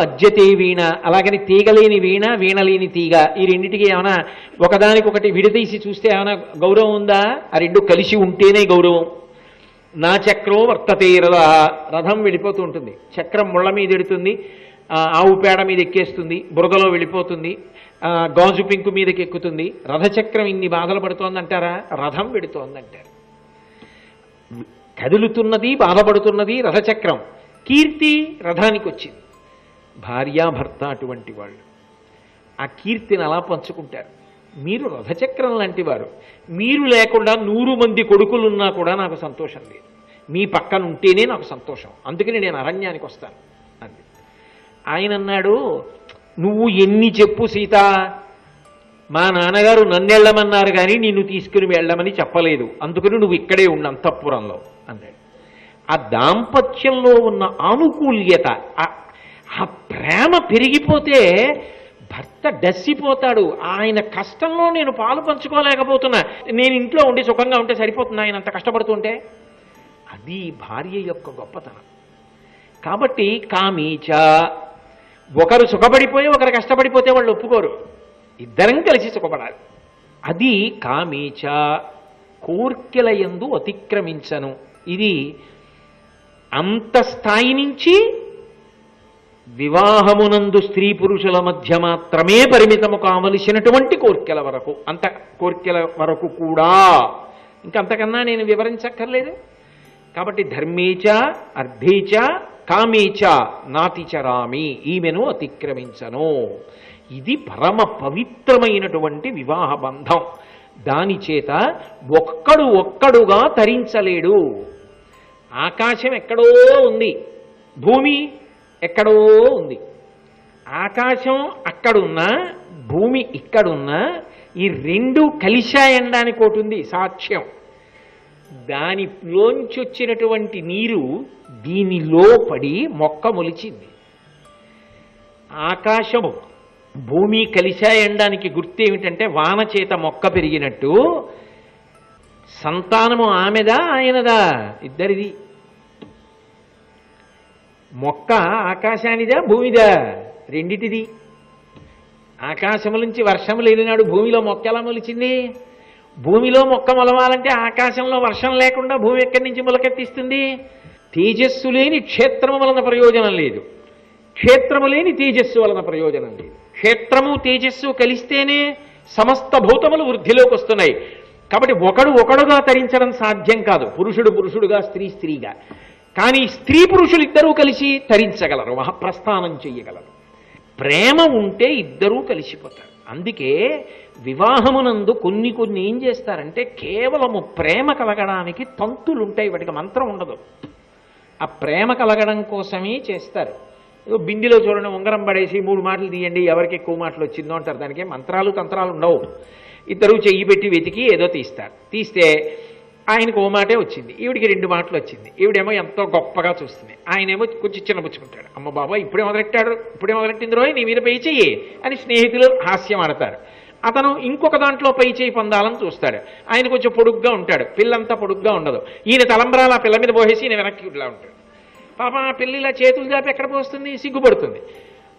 స్త్రీ వీణ అలాగని తీగలేని వీణ వీణలేని తీగ. ఈ రెండింటికి ఏమైనా ఒకదానికొకటి విడదీసి చూస్తే ఏమైనా గౌరవం ఉందా? ఆ రెండు కలిసి ఉంటేనే గౌరవం. నా చక్రం వర్తతే రథ. రథం వెళ్ళిపోతూ ఉంటుంది. చక్రం ముళ్ళ మీద ఎడుతుంది. ఆవు పేడ మీద ఎక్కేస్తుంది. బురదలో వెళ్ళిపోతుంది. గాజు పింకు మీదకి ఎక్కుతుంది. రథచక్రం ఇన్ని బాధలు పడుతోందంటారా? రథం పెడుతోందంటారు కదులుతున్నది బాధపడుతున్నది రథచక్రం. కీర్తి రథానికి వచ్చింది భార్యాభర్త అటువంటి వాళ్ళు. ఆ కీర్తిని అలా పంచుకుంటారు. మీరు రథచక్రం లాంటి వారు. మీరు లేకుండా నూరు మంది కొడుకులున్నా కూడా నాకు సంతోషం లేదు. మీ పక్కన ఉంటేనే నాకు సంతోషం. అందుకని నేను అరణ్యానికి వస్తాను అంది. ఆయన అన్నాడు నువ్వు ఎన్ని చెప్పు సీత? మా నాన్నగారు నన్ను వెళ్ళమన్నారు కానీ నిన్ను తీసుకుని వెళ్ళమని చెప్పలేదు. అందుకని నువ్వు ఇక్కడే ఉన్న అంతఃపురంలో అన్నాడు. ఆ దాంపత్యంలో ఉన్న ఆనుకూల్యత ఆ- ఆ ప్రేమ పెరిగిపోతే భర్త డస్సిపోతాడు. ఆయన కష్టంలో నేను పాలు పంచుకోలేకపోతున్నా. నేను ఇంట్లో ఉండి సుఖంగా ఉంటే సరిపోతున్నా ఆయన అంత కష్టపడుతుంటే అది భార్య యొక్క గొప్పతనం. కాబట్టి కామీచ. ఒకరు సుఖపడిపోయి ఒకరు కష్టపడిపోతే వాళ్ళు ఒప్పుకోరు. ఇద్దరం కలిసి సుఖపడాలి. అది కామీచ. కోర్కెల యందు అతిక్రమించను. ఇది అంత స్థాయి నుంచి వివాహమునందు స్త్రీ పురుషుల మధ్య మాత్రమే పరిమితము కావలసినటువంటి కోర్కెల వరకు అంత కోర్కెల వరకు కూడా. ఇంకంతకన్నా నేను వివరించక్కర్లేదు. కాబట్టి ధర్మీచ అర్ధేచ కామీచ నాతిచరామి ఈమెను అతిక్రమించను. ఇది పరమ పవిత్రమైనటువంటి వివాహ బంధం. దాని చేత ఒక్కడు ఒక్కడుగా తరించలేడు. ఆకాశం ఎక్కడో ఉంది. భూమి ఎక్కడో ఉంది. ఆకాశం అక్కడున్నా భూమి ఇక్కడున్నా ఈ రెండు కలిశాయనడానికి ఒకటి ఉంది సాక్ష్యం. దానిలోంచి వచ్చినటువంటి నీరు దీనిలో పడి మొక్క మొలిచింది. ఆకాశము భూమి కలిశాయనడానికి గుర్తు ఏమిటంటే వాన చేత మొక్క పెరిగినట్టు సంతానము ఆమెదా ఆయనదా ఇద్దరిది. మొక్క ఆకాశానిదా భూమిదా? రెండిటిది. ఆకాశము నుంచి వర్షము లేనినాడు భూమిలో మొక్క ఎలా మొలిచింది? భూమిలో మొక్క మొలవాలంటే ఆకాశంలో వర్షం లేకుండా భూమి ఎక్కడి నుంచి మొలకెత్తిస్తుంది? తేజస్సు లేని క్షేత్రము వలన ప్రయోజనం లేదు. క్షేత్రము లేని తేజస్సు వలన ప్రయోజనం లేదు. క్షేత్రము తేజస్సు కలిస్తేనే సమస్త భూతములు వృద్ధిలోకి వస్తున్నాయి. కాబట్టి ఒకడు ఒకడుగా తరించడం సాధ్యం కాదు. పురుషుడు పురుషుడుగా స్త్రీ స్త్రీగా. కానీ స్త్రీ పురుషులు ఇద్దరూ కలిసి తరించగలరు మహాప్రస్థానం చెయ్యగలరు. ప్రేమ ఉంటే ఇద్దరూ కలిసిపోతారు. అందుకే వివాహమునందు కొన్ని కొన్ని ఏం చేస్తారంటే కేవలము ప్రేమ కలగడానికి తంతులు ఉంటాయి వాటికి మంత్రం ఉండదు. ఆ ప్రేమ కలగడం కోసమే చేస్తారు. ఏదో బిందిలో చూడండి ఉంగరం పడేసి మూడు మాటలు తీయండి ఎవరికి ఎక్కువ మాటలు వచ్చిందో అంటారు. దానికి మంత్రాలు తంత్రాలు ఉండవు. ఇద్దరు చెయ్యి పెట్టి వెతికి ఏదో తీస్తారు. తీస్తే ఆయనకు ఓ మాటే వచ్చింది. ఈవిడికి రెండు మాటలు వచ్చింది. ఈవిడేమో ఎంతో గొప్పగా చూస్తుంది. ఆయనేమో కొంచెం చిన్నపుచ్చుకుంటాడు అమ్మ బాబా ఇప్పుడే మొదలెట్టాడు? ఇప్పుడే మొదలెట్టింది రోజు నీ మీద పై చెయ్యి అని స్నేహితులు హాస్యం ఆడతారు. అతను ఇంకొక దాంట్లో పై చేయి పొందాలని చూస్తాడు. ఆయన కొంచెం పొడుగ్గా ఉంటాడు. పిల్లంతా పొడుగ్గా ఉండదు. ఈయన తలంబరాలు ఆ పిల్ల మీద పోసేసి ఈయన వెనక్కి ఇలా ఉంటాడు. పాప ఆ పిల్ల ఇలా చేతులు దాపి ఎక్కడ పోస్తుంది? సిగ్గుపడుతుంది.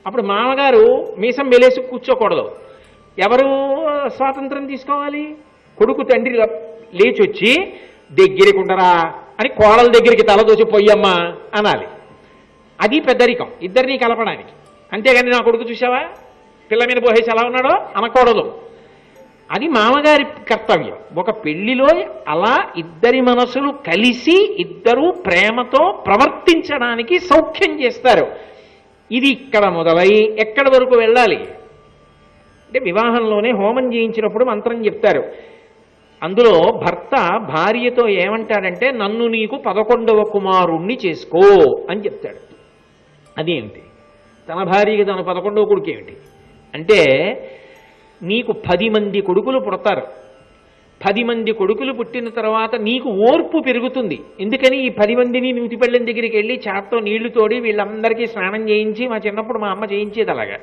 అప్పుడు మామగారు మీసం మెలేసి కూర్చోకూడదు. ఎవరు స్వాతంత్రం తీసుకోవాలి? కొడుకు తండ్రి లేచి వచ్చి దగ్గరికి ఉండరా అని కోడల దగ్గరికి తలదోచి పొయ్యమ్మా అనాలి. అది పెద్దరికం ఇద్దరిని కలపడానికి. అంతేగాని నా కొడుకు చూసావా పిల్ల మీద పోసేసి ఎలా ఉన్నాడో అనకూడదు. అది మామగారి కర్తవ్యం. ఒక పెళ్ళిలో అలా ఇద్దరి మనసులు కలిసి ఇద్దరూ ప్రేమతో ప్రవర్తించడానికి సౌఖ్యం చేస్తారు. ఇది ఇక్కడ మొదలై ఎక్కడి వరకు వెళ్ళాలి? అంటే వివాహంలోనే హోమం చేయించినప్పుడు మంత్రం చెప్తారు. అందులో భర్త భార్యతో ఏమంటాడంటే నన్ను నీకు పదకొండవ కుమారుణ్ణి చేసుకో అని చెప్తాడు. అదేమిటి? తన భార్యకి తన పదకొండవ కొడుకు ఏమిటి అంటే నీకు పది మంది కొడుకులు పుడతారు. పది మంది కొడుకులు పుట్టిన తర్వాత నీకు ఓర్పు పెరుగుతుంది. ఎందుకని? ఈ పది మందిని నూతి దగ్గరికి వెళ్ళి చాట్తో నీళ్ళు తోడి వీళ్ళందరికీ స్నానం చేయించి మా చిన్నప్పుడు మా అమ్మ చేయించేది అలాగా.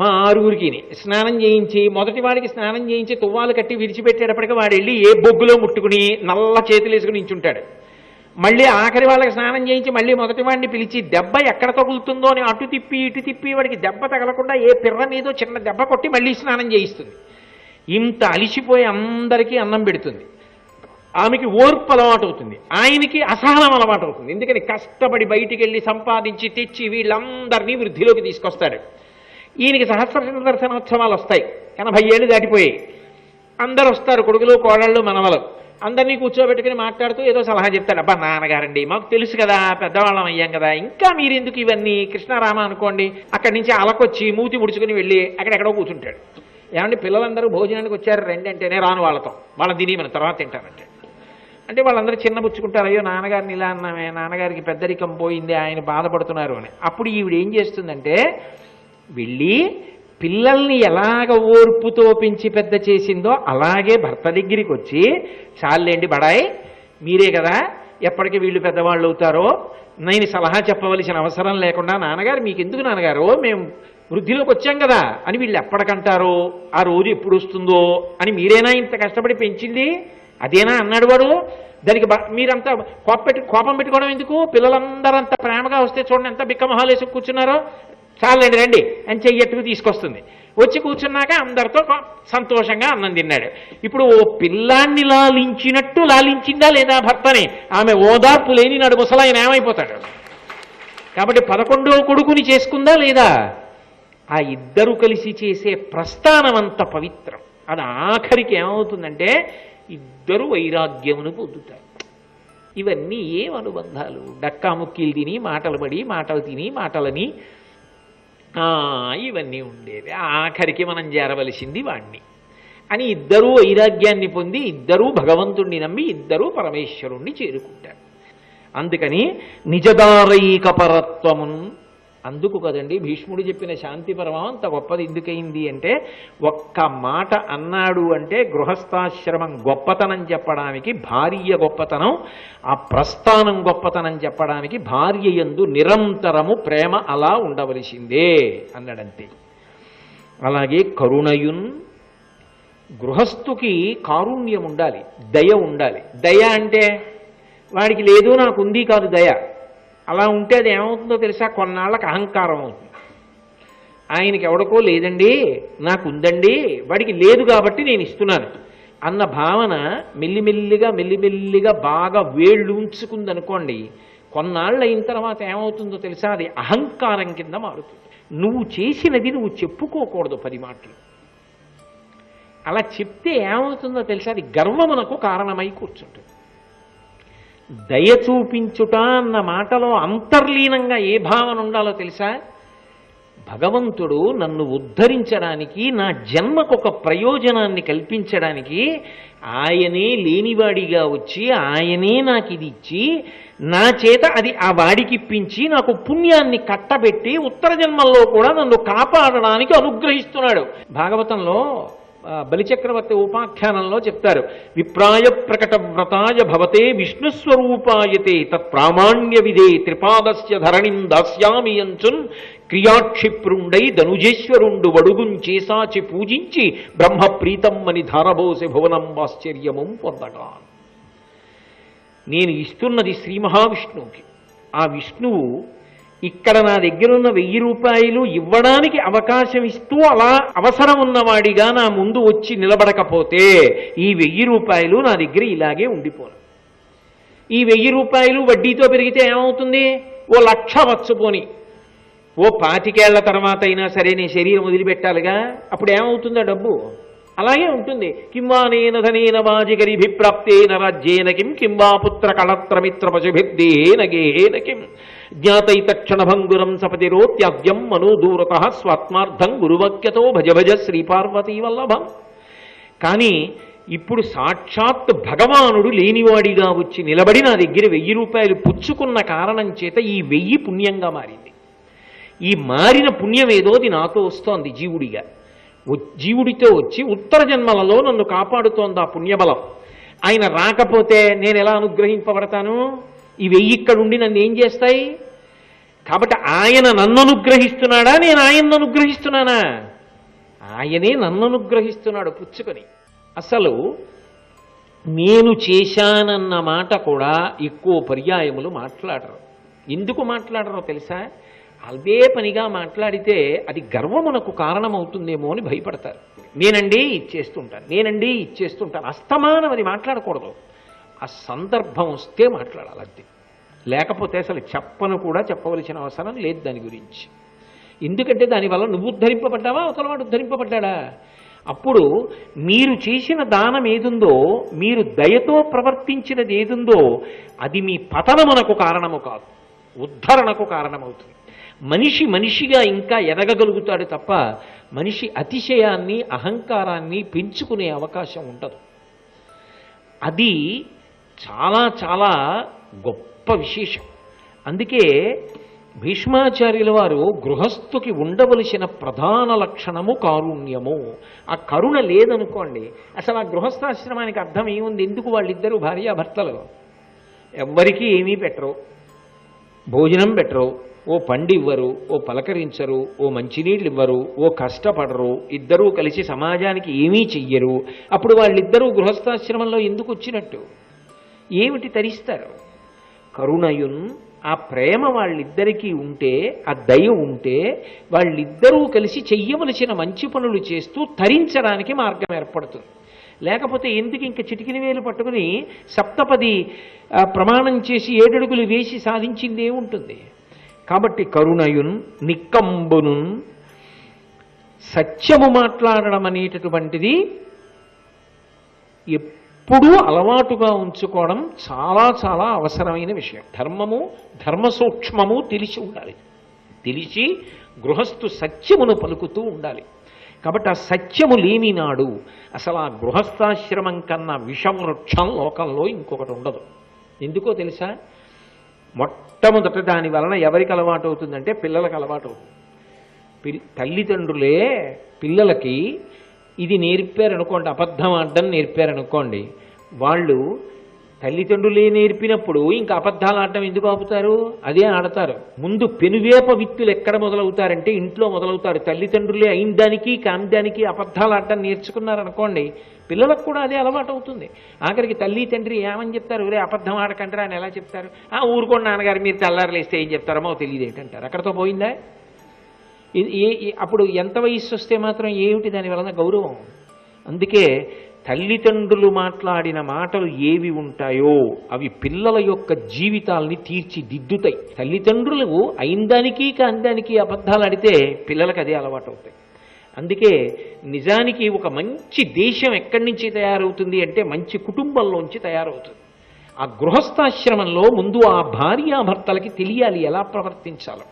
మా ఆరుగురికి స్నానం చేయించి మొదటి వాడికి స్నానం చేయించి తువ్వాలు కట్టి విడిచిపెట్టేటప్పటికి వాడు వెళ్ళి ఏ బొగ్గులో ముట్టుకుని నల్ల చేతులు వేసుకుని నించుంటాడు. మళ్ళీ ఆఖరి వాళ్ళకి స్నానం చేయించి మళ్ళీ మొదటి వాడిని పిలిచి దెబ్బ ఎక్కడ తగులుతుందో అని అటు తిప్పి ఇటు తిప్పి వాడికి దెబ్బ తగలకుండా ఏ పిర్ర మీదో చిన్న దెబ్బ కొట్టి మళ్ళీ స్నానం చేయిస్తుంది. ఇంత అలిసిపోయి అందరికీ అన్నం పెడుతుంది. ఆమెకి ఓర్పు అలవాటు అవుతుంది ఆయనకి అసహనం అలవాటు అవుతుంది ఎందుకని కష్టపడి బయటికి వెళ్ళి సంపాదించి తెచ్చి వీళ్ళందరినీ వృద్ధిలోకి తీసుకొస్తాడు. ఈయనకి సహస్ర దర్శనోత్సవాలు వస్తాయి. ఎనభై ఏళ్ళు దాటిపోయాయి అందరు వస్తారు కొడుకులు కోడళ్ళు మనవలు. అందరినీ కూర్చోబెట్టుకుని మాట్లాడుతూ ఏదో సలహా చెప్తాడు. అబ్బా నాన్నగారండి మాకు తెలుసు కదా పెద్దవాళ్ళం అయ్యాం కదా. ఇంకా మీరు ఎందుకు ఇవన్నీ? కృష్ణారామ అనుకోండి అక్కడి నుంచి అలకొచ్చి మూతి ముడుచుకుని వెళ్ళి అక్కడెక్కడో కూర్చుంటాడు. ఏమంటే పిల్లలందరూ భోజనానికి వచ్చారు రండి అంటేనే రాను వాళ్ళతో. వాళ్ళని తిని మన తర్వాత తింటానంటే అంటే వాళ్ళందరూ చిన్న పుచ్చుకుంటారు అయ్యో నాన్నగారిని ఇలా అన్నామే నాన్నగారికి పెద్దరికం పోయింది ఆయన బాధపడుతున్నారు అని. అప్పుడు ఈవిడ ఏం చేస్తుందంటే వెళ్ళి పిల్లల్ని ఎలాగ ఓర్పుతో పెంచి పెద్ద చేసిందో అలాగే భర్త దగ్గరికి వచ్చి చాలండి బడాయ్ మీరే కదా ఎప్పటికి వీళ్ళు పెద్దవాళ్ళు అవుతారో నేను సలహా చెప్పవలసిన అవసరం లేకుండా నాన్నగారు మీకు ఎందుకు నాన్నగారు మేము వృద్ధిలోకి వచ్చాం కదా అని వీళ్ళు ఎప్పటికంటారో ఆ రోజు ఎప్పుడు వస్తుందో అని మీరేనా ఇంత కష్టపడి పెంచింది? అదేనా? అన్నాడు వాడు. దానికి మీరంతా కోప పెట్టి కోపం పెట్టుకోవడం ఎందుకు? పిల్లలందరూ అంత ప్రేమగా వస్తే చూడండి ఎంత బిక్కమొహాలు వేసుకు కూర్చున్నారో. చాలండి రండి అని చెయ్యట్టుకు తీసుకొస్తుంది. వచ్చి కూర్చున్నాక అందరితో సంతోషంగా అన్నం తిన్నాడు. ఇప్పుడు ఓ పిల్లాన్ని లాలించినట్టు లాలించిందా లేదా భర్తని? ఆమె ఓదార్పు లేని నాడు ముసలాయన ఏమైపోతాడు? కాబట్టి పదకొండో కొడుకుని చేసుకుందా లేదా? ఆ ఇద్దరు కలిసి చేసే ప్రస్థానం అంత పవిత్రం. అది ఆఖరికి ఏమవుతుందంటే ఇద్దరు వైరాగ్యమును పొందుతారు. ఇవన్నీ ఏం అనుబంధాలు? డక్కా ముక్కీలు తిని మాటలు పడి మాటలు తిని మాటలని ఇవన్నీ ఉండేవి. ఆఖరికి మనం చేరవలసింది వాణ్ణి. అని ఇద్దరూ వైరాగ్యాన్ని పొంది ఇద్దరూ భగవంతుణ్ణి నమ్మి ఇద్దరూ పరమేశ్వరుణ్ణి చేరుకుంటారు. అందుకని నిజదారైకపరత్వమును అందుకు కదండి భీష్ముడు చెప్పిన శాంతి పరమం అంత గొప్పది ఎందుకైంది అంటే ఒక్క మాట అన్నాడు అంటే గృహస్థాశ్రమం గొప్పతనం చెప్పడానికి భార్య గొప్పతనం ఆ ప్రస్థానం గొప్పతనం చెప్పడానికి భార్య యందు నిరంతరము ప్రేమ అలా ఉండవలసిందే అన్నాడంతే. అలాగే కరుణయున్ గృహస్థుకి కారుణ్యం ఉండాలి దయ ఉండాలి. దయ అంటే వాడికి లేదు నాకు ఉంది కాదు దయ. అలా ఉంటే అది ఏమవుతుందో తెలుసా? కొన్నాళ్ళకి అహంకారం అవుతుంది. ఆయనకి ఎవడికో లేదండి నాకు ఉందండి వాడికి లేదు కాబట్టి నేను ఇస్తున్నాను. అన్న భావన మెల్లిమెల్లిగా మెల్లిమెల్లిగా బాగా వేళ్ళు ఉంచుకుందనుకోండి కొన్నాళ్ళు అయిన తర్వాత ఏమవుతుందో తెలుసా? అది అహంకారం కింద మారుతుంది. నువ్వు చేసినది నువ్వు చెప్పుకోకూడదు పది మాటలు. అలా చెప్తే ఏమవుతుందో తెలుసా? అది గర్వమునకు కారణమై కూర్చుంటుంది. దయ చూపించుట అన్న మాటలో అంతర్లీనంగా ఏ భావన ఉండాలో తెలుసా? భగవంతుడు నన్ను ఉద్ధరించడానికి నా జన్మకు ఒక ప్రయోజనాన్ని కల్పించడానికి ఆయనే లేనివాడిగా వచ్చి ఆయనే నాకు ఇది ఇచ్చి నా చేత అది ఆ వాడికి ఇప్పించి నాకు పుణ్యాన్ని కట్టబెట్టి ఉత్తర జన్మల్లో కూడా నన్ను కాపాడడానికి అనుగ్రహిస్తున్నాడు. భాగవతంలో బలిచక్రవర్తి ఉపాఖ్యానంలో చెప్తారు. విప్రాయ ప్రకట వ్రతాయ భవతే విష్ణుస్వరూపాయతే తత్ప్రామాణ్య విధే త్రిపాదస్య ధరణిం దాస్యామి అంచున్ క్రియాక్షిప్రుండై ధనుజేశ్వరుండు వడుగుం చేసాచి పూజించి బ్రహ్మప్రీతం అని ధారబోసి భువనం ఆశ్చర్యమం పొందగా నేను ఇస్తున్నది శ్రీ మహావిష్ణువుకి. ఆ విష్ణువు ఇక్కడ నా దగ్గర ఉన్న వెయ్యి రూపాయలు ఇవ్వడానికి అవకాశం ఇస్తూ అలా అవసరం ఉన్నవాడిగా నా ముందు వచ్చి నిలబడకపోతే ఈ వెయ్యి రూపాయలు నా దగ్గర ఇలాగే ఉండిపోను. ఈ వెయ్యి రూపాయలు వడ్డీతో పెరిగితే ఏమవుతుంది? ఓ లక్ష వచ్చుపోని ఓ పాతికేళ్ళ తర్వాత అయినా సరే నీ శరీరం వదిలిపెట్టాలిగా? అప్పుడు ఏమవుతుందో డబ్బు? అలాగే ఉంటుంది. కింవానేన ధనేన వాజిగరిభిప్రాప్తేన రాజ్యేన కిం కింవా పుత్ర కళత్రమిత్ర పశుభిర్దేన గేన కిం. జ్ఞాతైతక్షణ భంగురం సపతిరో మనోదూరత స్వాత్మార్థం గురువక్యతో భజ భజ శ్రీపార్వతీ వల్లభం కానీ ఇప్పుడు సాక్షాత్ భగవానుడు లేనివాడిగా వచ్చి నిలబడి నా దగ్గర వెయ్యి రూపాయలు పుచ్చుకున్న కారణం చేత ఈ వెయ్యి పుణ్యంగా మారింది. ఈ మారిన పుణ్యం ఏదో అది నాతో వస్తోంది జీవుడిగా. జీవుడితో వచ్చి ఉత్తర జన్మలలో నన్ను కాపాడుతోంది ఆ పుణ్యబలం. ఆయన రాకపోతే నేను ఎలా అనుగ్రహింపబడతాను? ఈ వెయ్యి ఇక్కడుండి నన్ను ఏం చేస్తాయి? కాబట్టి ఆయన నన్ను అనుగ్రహిస్తున్నాడా? నేను ఆయన్ను అనుగ్రహిస్తున్నానా? ఆయనే నన్ను అనుగ్రహిస్తున్నాడు పుచ్చుకొని. అసలు నేను చేశానన్న మాట కూడా ఎక్కువ పర్యాయములు మాట్లాడరు. ఎందుకు మాట్లాడరో తెలుసా? అదే పనిగా మాట్లాడితే అది గర్వమునకు కారణమవుతుందేమో అని భయపడతారు. నేనండి ఇచ్చేస్తుంటాను నేనండి ఇచ్చేస్తుంటాను. అస్తమానం అది మాట్లాడకూడదు. ఆ సందర్భం వస్తే మాట్లాడాలి అంతే లేకపోతే అసలు చెప్పను కూడా చెప్పవలసిన అవసరం లేదు దాని గురించి. ఎందుకంటే దానివల్ల నువ్వు ఉద్ధరింపబడ్డావా అవతలవాడు ఉద్ధరింపబడ్డాడా? అప్పుడు మీరు చేసిన దానం ఏదుందో మీరు దయతో ప్రవర్తించినది ఏదుందో అది మీ పతనమునకు కారణము కాదు. ఉద్ధరణకు కారణమవుతుంది. మనిషి మనిషిగా ఇంకా ఎదగగలుగుతాడు తప్ప మనిషి అతిశయాన్ని అహంకారాన్ని పెంచుకునే అవకాశం ఉండదు. అది చాలా చాలా గొప్ప విశేషం. అందుకే భీష్మాచార్యుల వారు గృహస్థుకి ఉండవలసిన ప్రధాన లక్షణము కారుణ్యము. ఆ కరుణ లేదనుకోండి అసలు ఆ గృహస్థాశ్రమానికి అర్థం ఏముంది? ఎందుకు వాళ్ళిద్దరూ భార్యాభర్తలు? ఎవ్వరికీ ఏమీ పెట్టరు. భోజనం పెట్టరు. ఓ పండివ్వరు ఓ పలకరించరు ఓ మంచినీళ్ళు ఇవ్వరు ఓ కష్టపడరు ఇద్దరూ కలిసి సమాజానికి ఏమీ చెయ్యరు. అప్పుడు వాళ్ళిద్దరూ గృహస్థాశ్రమంలో ఎందుకు వచ్చినట్టు ఏమిటి తరిస్తారు కరుణయున్ ఆ ప్రేమ వాళ్ళిద్దరికీ ఉంటే ఆ దయ ఉంటే వాళ్ళిద్దరూ కలిసి చెయ్యవలసిన మంచి పనులు చేస్తూ తరించడానికి మార్గం ఏర్పడుతుంది. లేకపోతే ఎందుకు ఇంక చిటికిన వేలు పట్టుకుని సప్తపది ప్రమాణం చేసి ఏడడుగులు వేసి సాధించిందే ఉంటుంది? కాబట్టి కరుణయున్ నిక్కంబునున్ సత్యము మాట్లాడడం అనేటటువంటిది ఎప్పుడూ అలవాటుగా ఉంచుకోవడం చాలా చాలా అవసరమైన విషయం. ధర్మము ధర్మ సూక్ష్మము తెలిసి ఉండాలి. తెలిసి గృహస్థు సత్యమును పలుకుతూ ఉండాలి. కాబట్టి ఆ సత్యము లేని నాడు అసలు ఆ గృహస్థాశ్రమం కన్నా విషవృక్షం లోకంలో ఇంకొకటి ఉండదు. ఎందుకో తెలుసా? మొట్టమొదట దాని వలన ఎవరికి అలవాటు అవుతుందంటే పిల్లలకు అలవాటు అవుతుంది. తల్లిదండ్రులే పిల్లలకి ఇది నేర్పారనుకోండి అబద్ధం ఆడడం నేర్పారనుకోండి వాళ్ళు తల్లిదండ్రులే నేర్పినప్పుడు ఇంకా అబద్ధాలు ఆడటం ఎందుకు ఆపుతారు? అదే ఆడతారు. ముందు పెనువేప విత్తులు ఎక్కడ మొదలవుతారంటే ఇంట్లో మొదలవుతారు. తల్లిదండ్రులే అయిన దానికి కాని దానికి అబద్ధాలు ఆడటం నేర్చుకున్నారనుకోండి పిల్లలకు కూడా అదే అలవాటు అవుతుంది. ఆఖరికి తల్లి తండ్రి ఏమని చెప్తారు? ఒరే అబద్ధం ఆడకంటారా అని ఎలా చెప్తారు? ఆ ఊరుకోండి నాన్నగారు మీరు తెల్లారలేస్తే ఏం చెప్తారమో తెలియదు ఏంటంటారు. అక్కడతో పోయిందా? ఇది ఏ- ఏ- అప్పుడు ఎంత వయస్సు వస్తే మాత్రం ఏమిటి దాని వలన గౌరవం? అందుకే తల్లిదండ్రులు మాట్లాడిన మాటలు ఏవి ఉంటాయో అవి పిల్లల యొక్క జీవితాల్ని తీర్చిదిద్దుతాయి. తల్లిదండ్రులు అయిందానికి కాందానికి అబద్ధాలు ఆడితే పిల్లలకు అదే అలవాటు అవుతాయి. అందుకే నిజానికి ఒక మంచి దేశం ఎక్కడి నుంచి తయారవుతుంది అంటే మంచి కుటుంబంలోంచి తయారవుతుంది. ఆ గృహస్థాశ్రమంలో ముందు ఆ భార్యాభర్తలకి తెలియాలి ఎలా ప్రవర్తించాలో.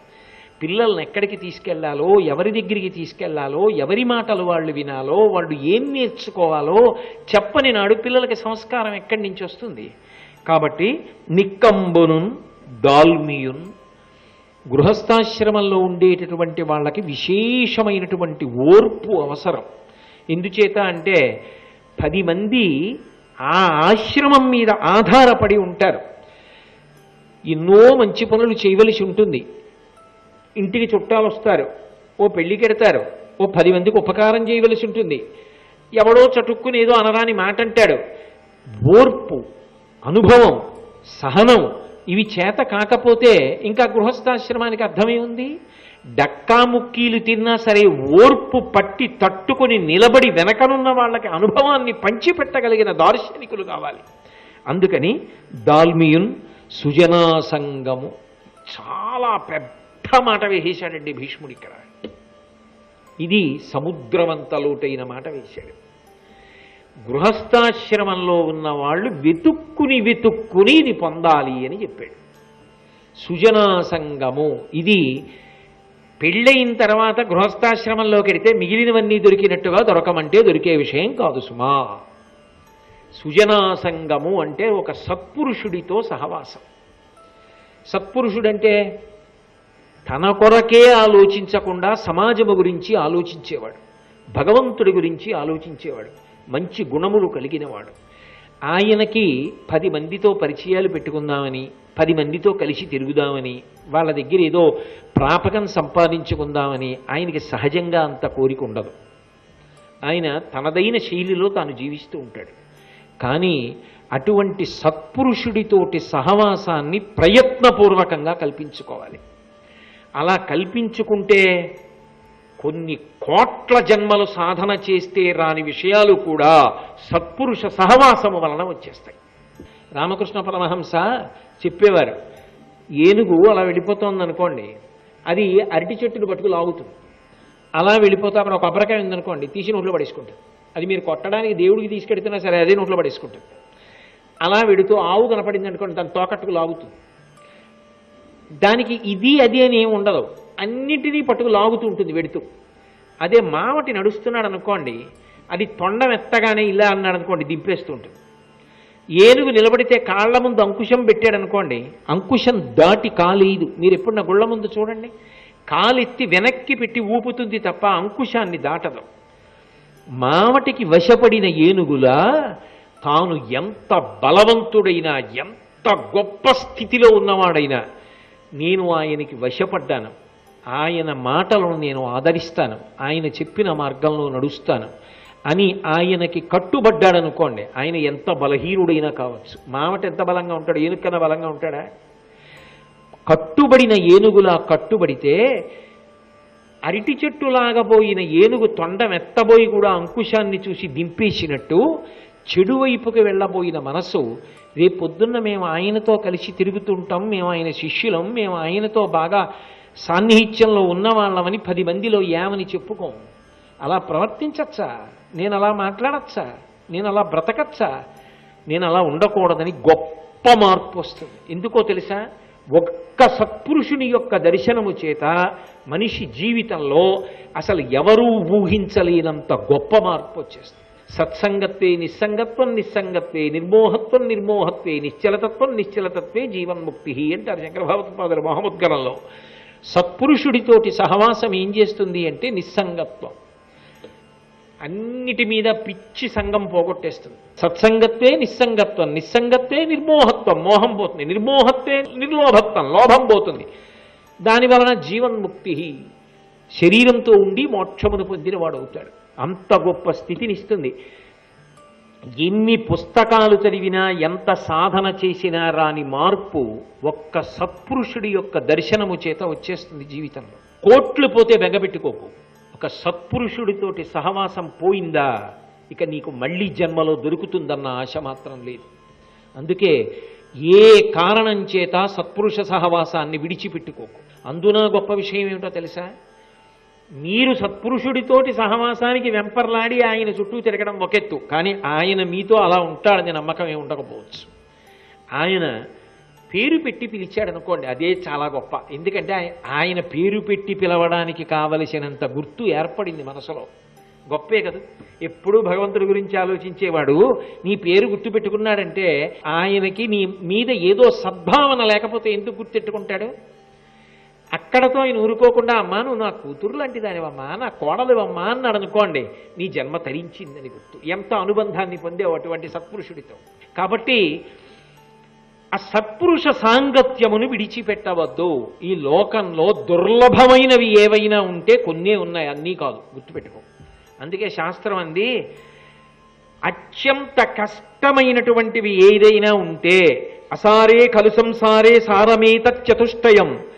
పిల్లల్ని ఎక్కడికి తీసుకెళ్ళాలో ఎవరి దగ్గరికి తీసుకెళ్ళాలో ఎవరి మాటలు వాళ్ళు వినాలో వాళ్ళు ఏం నేర్చుకోవాలో చెప్పని నాడు పిల్లలకి సంస్కారం ఎక్కడి నుంచి వస్తుంది? కాబట్టి నిక్కంబునున్ దాల్మియున్ గృహస్థాశ్రమంలో ఉండేటటువంటి వాళ్ళకి విశేషమైనటువంటి ఓర్పు అవసరం. ఎందుచేత అంటే పది మంది ఆ ఆశ్రమం మీద ఆధారపడి ఉంటారు. ఎన్నో మంచి పనులు చేయవలసి ఉంటుంది. ఇంటికి చుట్టాలు వస్తారు. ఓ పెళ్ళి కెడతారు. ఓ పది మందికి ఉపకారం చేయవలసి ఉంటుంది. ఎవడో చటుక్కుని ఏదో అనరాని మాట అంటాడు ఓర్పు అనుభవం సహనం ఇవి చేత కాకపోతే ఇంకా గృహస్థాశ్రమానికి అర్థమే ఉంది? డక్కాముక్కీలు తిన్నా సరే ఓర్పు పట్టి తట్టుకొని నిలబడి వెనకనున్న వాళ్ళకి అనుభవాన్ని పంచిపెట్టగలిగిన దార్శనికులు కావాలి. అందుకని దాల్మియున్ సుజనాసంగము చాలా పెద్ద మాట వేసేశాడండి భీష్ముడు ఇక్కడ. ఇది సముద్రమంత లోటైన మాట వేశాడు. గృహస్థాశ్రమంలో ఉన్న వాళ్ళు వెతుక్కుని వెతుక్కుని ఇది పొందాలి అని చెప్పాడు. సుజనాసంగము ఇది పెళ్ళయిన తర్వాత గృహస్థాశ్రమంలోకి వెడితే మిగిలినవన్నీ దొరికినట్టుగా దొరకమంటే దొరికే విషయం కాదు సుమా. సుజనాసంగము అంటే ఒక సత్పురుషుడితో సహవాసం. సత్పురుషుడంటే తన కొరకే ఆలోచించకుండా సమాజము గురించి ఆలోచించేవాడు. భగవంతుడి గురించి ఆలోచించేవాడు. మంచి గుణములు కలిగినవాడు. ఆయనకి పది మందితో పరిచయాలు పెట్టుకుందామని పది మందితో కలిసి తిరుగుదామని వాళ్ళ దగ్గర ఏదో ప్రాపకం సంపాదించుకుందామని ఆయనకి సహజంగా అంత కోరిక ఉండదు. ఆయన తనదైన శైలిలో తాను జీవిస్తూ ఉంటాడు. కానీ అటువంటి సత్పురుషుడితోటి సహవాసాన్ని ప్రయత్నపూర్వకంగా కల్పించుకోవాలి. అలా కల్పించుకుంటే కొన్ని కోట్ల జన్మలు సాధన చేస్తే రాని విషయాలు కూడా సత్పురుష సహవాసము వలన వచ్చేస్తాయి. రామకృష్ణ పరమహంస చెప్పేవారు ఏనుగు అలా వెళ్ళిపోతోంది అనుకోండి అది అరటి చెట్టును పట్టుకు లాగుతుంది. అలా వెళ్ళిపోతే అక్కడ ఒక కొబ్బరికాయ ఉందనుకోండి తీసి నోట్లో పడేసుకుంటుంది. అది మీరు కొట్టడానికి దేవుడికి తీసుకెడుతున్నా సరే అదే నోట్లో పడేసుకుంటుంది. అలా వెడుతూ ఆవు కనపడింది అనుకోండి దాని తోకట్టుకు లాగుతుంది. దానికి ఇది అది అని ఏమి ఉండదు. అన్నిటినీ పట్టుకు లాగుతూ ఉంటుంది వెడుతూ. అదే మావటి నడుస్తున్నాడు అనుకోండి అది తొండం ఎత్తగానే ఇలా అన్నాడు అనుకోండి దింపేస్తూ ఉంటుంది. ఏనుగు నిలబడితే కాళ్ళ ముందు అంకుశం పెట్టాడు అనుకోండి అంకుశం దాటి కాలేదు. మీరు ఎప్పుడు నా గుళ్ళ ముందు చూడండి. కాలెత్తి వెనక్కి పెట్టి ఊపుతుంది తప్ప అంకుశాన్ని దాటదు. మావటికి వశపడిన ఏనుగులా తాను ఎంత బలవంతుడైనా ఎంత గొప్ప స్థితిలో ఉన్నవాడైనా నేను ఆయనకి వశపడ్డాను. ఆయన మాటలను నేను ఆదరిస్తాను. ఆయన చెప్పిన మార్గంలో నడుస్తాను అని ఆయనకి కట్టుబడ్డాడనుకోండి ఆయన ఎంత బలహీనుడైనా కావచ్చు. మామట ఎంత బలంగా ఉంటాడు? ఏనుకన్నా బలంగా ఉంటాడా? కట్టుబడిన ఏనుగులా కట్టుబడితే అరటి చెట్టు పోయిన ఏనుగు తొండం ఎత్తబోయి కూడా అంకుశాన్ని చూసి దింపేసినట్టు చెడు వైపుకి వెళ్ళబోయిన మనసు రేపొద్దున్న మేము ఆయనతో కలిసి తిరుగుతుంటాం మేము ఆయన శిష్యులం మేము ఆయనతో బాగా సాన్నిహిత్యంలో ఉన్నవాళ్ళమని పది మందిలో ఏమని చెప్పుకోం. అలా ప్రవర్తించచ్చా? నేను అలా మాట్లాడచ్చా? నేను అలా బ్రతకచ్చా? నేను అలా ఉండకూడదని గొప్ప మార్పు వస్తుంది. ఎందుకో తెలుసా? ఒక్క సత్పురుషుని యొక్క దర్శనము చేత మనిషి జీవితంలో అసలు ఎవరూ ఊహించలేనంత గొప్ప మార్పు వచ్చేస్తుంది. సత్సంగత్వే నిస్సంగత్వం నిస్సంగత్వే నిర్మోహత్వం నిర్మోహత్వే నిశ్చలతత్వం నిశ్చలతత్వే జీవన్ముక్తి అంటారు శంకరభావత్పాదులు మహముద్గరంలో సత్పురుషుడితోటి సహవాసం ఏం చేస్తుంది అంటే నిస్సంగత్వం. అన్నిటి మీద పిచ్చి సంగం పోగొట్టేస్తుంది. సత్సంగత్వే నిస్సంగత్వం నిస్సంగత్వే నిర్మోహత్వం మోహం పోతుంది. నిర్మోహత్వే నిర్లోభత్వం లోభం పోతుంది. దాని వలన జీవన్ముక్తి శరీరంతో ఉండి మోక్షమును పొందినవాడు అవుతాడు అంత గొప్ప స్థితిని ఇస్తుంది ఎన్ని పుస్తకాలు చదివినా ఎంత సాధన చేసినా రాని మార్పు ఒక్క సత్పురుషుడి యొక్క దర్శనము చేత వచ్చేస్తుంది జీవితంలో. కోట్లు పోతే బెగబెట్టుకోకు ఒక సత్పురుషుడితోటి సహవాసం పోయిందా ఇక నీకు మళ్ళీ జన్మలో దొరుకుతుందన్న ఆశ మాత్రం లేదు. అందుకే ఏ కారణం చేత సత్పురుష సహవాసాన్ని విడిచిపెట్టుకోకు. అందున గొప్ప విషయం ఏమిటో తెలుసా? మీరు సత్పురుషుడితోటి సహవాసానికి వెంపర్లాడి ఆయన చుట్టూ తిరగడం ఒకెత్తు. కానీ ఆయన మీతో అలా ఉంటాడని నమ్మకం ఏమి ఉండకపోవచ్చు. ఆయన పేరు పెట్టి పిలిచాడు అనుకోండి అదే చాలా గొప్ప. ఎందుకంటే ఆయ- ఆయన పేరు పెట్టి పిలవడానికి కావలసినంత గుర్తు ఏర్పడింది మనసులో. గొప్పే కదా. ఎప్పుడూ భగవంతుడి గురించి ఆలోచించేవాడు నీ పేరు గుర్తు పెట్టుకున్నాడంటే ఆయనకి నీ మీద ఏదో సద్భావన లేకపోతే ఎందుకు గుర్తెట్టుకుంటాడు అక్కడతో ఆయన ఊరుకోకుండా అమ్మా నువ్వు నా కూతురు లాంటిదానివమ్మా నా కోడలివమ్మా అన్నాడు అనుకోండి నీ జన్మ తరించిందని గుర్తు. ఎంత అనుబంధాన్ని పొందేవు అటువంటి సత్పురుషుడితో. కాబట్టి ఆ సత్పురుష సాంగత్యమును విడిచిపెట్టవద్దు. ఈ లోకంలో దుర్లభమైనవి ఏవైనా ఉంటే కొన్నే ఉన్నాయి అన్నీ కాదు. గుర్తుపెట్టుకో. అందుకే శాస్త్రం అంది అత్యంత కష్టమైనటువంటివి ఏదైనా ఉంటే అసారే ఖలు సంసారే సారమేతత్ చతుష్టయం.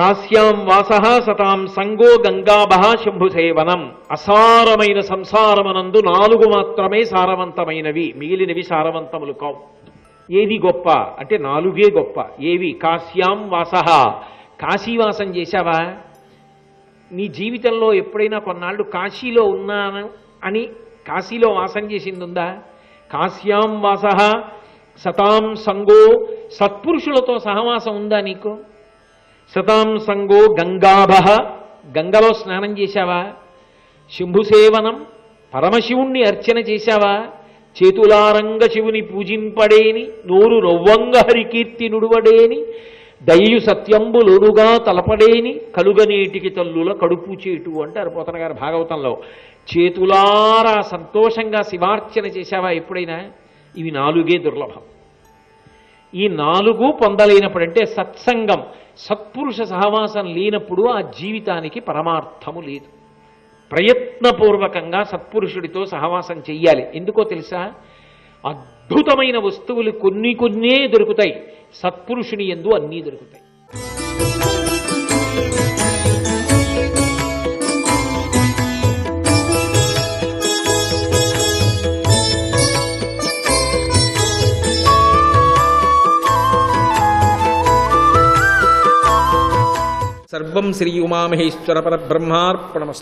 కాశ్యాం వాస సతాం సంగో గంగాభ శంభు సేవనం అసారమైన సంసారమనందు నాలుగు మాత్రమే సారవంతమైనవి. మిగిలినవి సారవంతములు కావు. ఏది గొప్ప? అంటే నాలుగే గొప్ప. ఏవి? కాశ్యాం వాస. కాశీవాసం చేశావా? నీ జీవితంలో ఎప్పుడైనా కొన్నాళ్ళు కాశీలో ఉన్నాను అని కాశీలో వాసం చేసింది ఉందా కాశ్యాం వాస సతాం సంగో సత్పురుషులతో సహవాసం ఉందా నీకు? సతాం సంగో గంగాభ. గంగలో స్నానం చేశావా? శంభుసేవనం పరమశివుణ్ణి అర్చన చేశావా? చేతులారంగ శివుని పూజింపడేని నోరు రొవ్వంగ హరికీర్తి నుడువడేని దయ్యు సత్యంబులోనుగా తలపడేని కలుగనేటికి తల్లుల కడుపు చేటు అంటారు పోతన గారు భాగవతంలో. చేతులారా సంతోషంగా శివార్చన చేశావా ఎప్పుడైనా? ఇవి నాలుగే దుర్లభం. ఈ నాలుగు పొందలేనప్పుడు అంటే సత్సంగం. సత్పురుష సహవాసం లేనప్పుడు ఆ జీవితానికి పరమార్థము లేదు. ప్రయత్నపూర్వకంగా సత్పురుషుడితో సహవాసం చెయ్యాలి. ఎందుకో తెలుసా? అద్భుతమైన వస్తువులు కొన్ని కొన్నే దొరుకుతాయి. సత్పురుషుని ఎందు అన్నీ దొరుకుతాయి. सर्व श्री उमामहेश्वर परब्रह्मार्पणमस्तु।